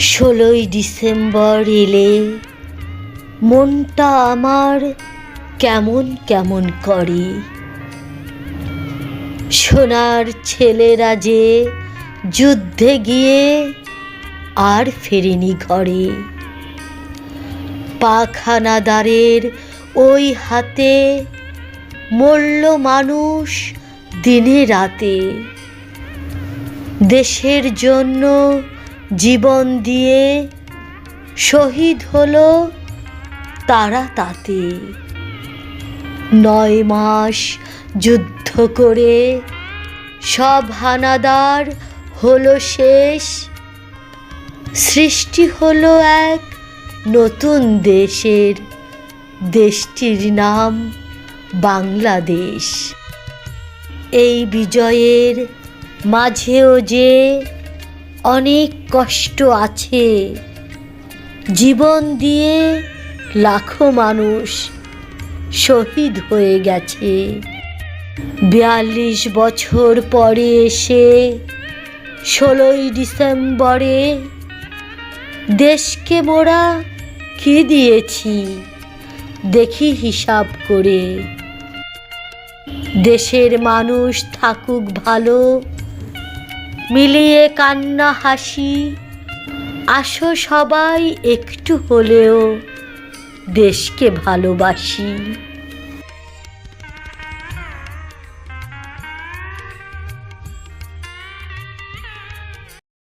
ষোলোই ডিসেম্বর এলে মনটা আমার কেমন কেমন করে। সোনার ছেলেরা যে যুদ্ধে গিয়ে আর ফেরেনি ঘরে। পাখানাদারের ওই হাতে মরল মানুষ দিনে রাতে। দেশের জন্য জীবন দিয়ে শহীদ হলো তারা তাতে। নয় মাস যুদ্ধ করে সব হানাদার হলো শেষ। সৃষ্টি হলো এক নতুন দেশের। দেশটির নাম বাংলাদেশ। এই বিজয়ের মাঝেও যে অনেক কষ্ট আছে। জীবন দিয়ে লাখো মানুষ শহীদ হয়ে গেছে। বিয়াল্লিশ বছর পরে এসে ষোলোই ডিসেম্বরে দেশকে মোরা কি দিয়েছি? দেখি হিসাব করে। দেশের মানুষ থাকুক ভালো মিলিয়ে কান্না হাসি। আসো সবাই একটু হলেও দেশকে ভালোবাসি।